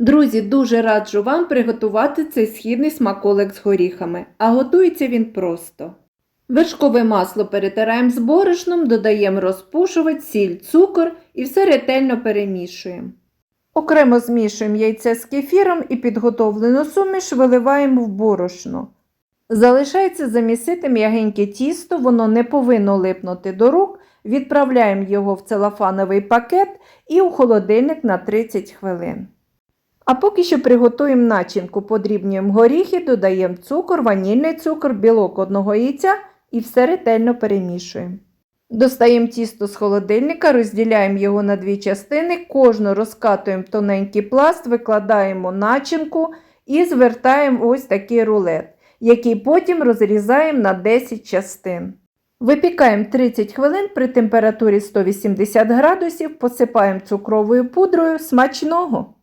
Друзі, дуже раджу вам приготувати цей східний смаколик з горіхами, а готується він просто. Вершкове масло перетираємо з борошном, додаємо розпушувач, сіль, цукор і все ретельно перемішуємо. Окремо змішуємо яйце з кефіром і підготовлену суміш виливаємо в борошно. Залишається замісити м'ягеньке тісто, воно не повинно липнути до рук. Відправляємо його в целофановий пакет і у холодильник на 30 хвилин. А поки що приготуємо начинку, подрібнюємо горіхи, додаємо цукор, ванільний цукор, білок одного яйця і все ретельно перемішуємо. Достаємо тісто з холодильника, розділяємо його на дві частини, кожну розкатуємо тоненький пласт, викладаємо начинку і звертаємо ось такий рулет, який потім розрізаємо на 10 частин. Випікаємо 30 хвилин при температурі 180 градусів, посипаємо цукровою пудрою смачного.